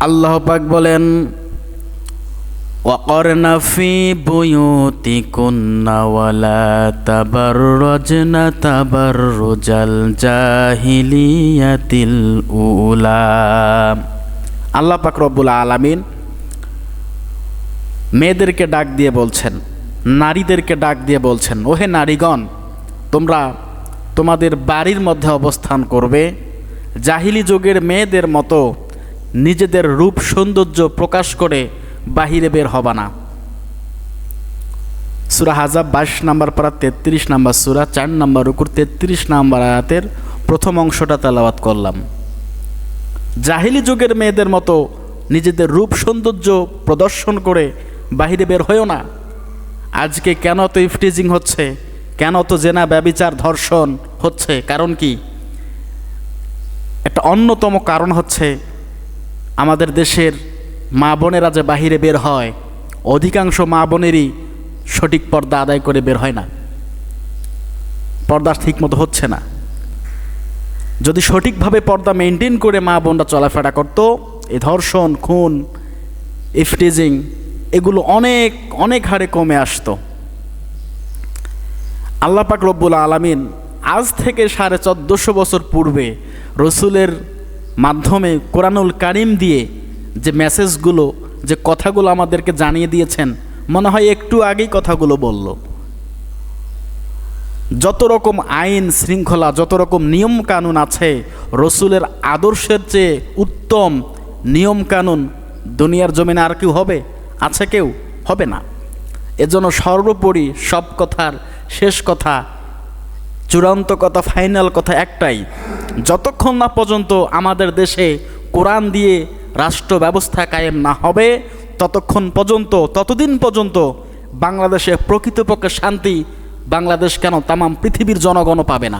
আল্লাহ পাক বলেন وقرن في بيوتكن ولا تبرجن تبرج الجاهلية الأولى আল্লাহ পাক রব্বুল আলামিন মেয়েদেরকে ডাক দিয়ে বলছেন নারীদেরকে ডাক দিয়ে বলছেন ওহে নারীগণ তোমরা তোমাদের বাড়ির মধ্যে অবস্থান করবে জাহিলি যুগের মেয়েদের মতো নিজেদের রূপ সৌন্দর্য প্রকাশ করে বাহিরে বের হবা না। সুরা হাজাব বাইশ নাম্বার পারা তেত্রিশ নাম্বার সুরা, চার নাম্বার রুকুর তেত্রিশ নাম্বার আয়াতের প্রথম অংশটা তেলাওয়াত করলাম। জাহিলি যুগের মেয়েদের মতো নিজেদের রূপ সৌন্দর্য প্রদর্শন করে বাহিরে বের হয়েও না। আজকে কেন তো ইফটিজিং হচ্ছে? কেন তো জেনা ব্যবিচার ধর্ষণ হচ্ছে? কারণ কি? একটা অন্যতম কারণ হচ্ছে আমাদের দেশের মা বোনেরা যে বাহিরে বের হয়, অধিকাংশ মা বোনেরই সঠিক পর্দা আদায় করে বের হয় না। পর্দা ঠিকমতো হচ্ছে না। যদি সঠিকভাবে পর্দা মেনটেন করে মা বোনরা চলাফেরা করতো, এ ধর্ষণ, খুন, ইফটিজিং, এগুলো অনেক অনেক হারে কমে আসতো। আল্লাহ পাক রব্বুল আলামিন আজ থেকে সাড়ে চোদ্দোশো বছর পূর্বে রসুলের মাধ্যমে কোরআনুল কারিম দিয়ে যে মেসেজগুলো, যে কথাগুলো আমাদেরকে জানিয়ে দিয়েছেন, মনে হয় একটু আগেই কথাগুলো বলল। যত রকম আইন শৃঙ্খলা, যত রকম নিয়ম কানুন আছে, রসুলের আদর্শের চেয়ে উত্তম নিয়ম কানুন দুনিয়ার জমিনে আর কেউ হবে? আছে কেউ? হবে না। এজন্য সর্বোপরি সব কথার শেষ কথা চূড়ান্ত কথা ফাইনাল কথা একটাই। যতক্ষণ না পর্যন্ত আমাদের দেশে কোরআন দিয়ে রাষ্ট্র ব্যবস্থা কায়েম না হবে, ততক্ষণ পর্যন্ত, ততদিন পর্যন্ত বাংলাদেশে প্রকৃতপক্ষে শান্তি বাংলাদেশ কেন তামাম পৃথিবীর জনগণও পাবে না।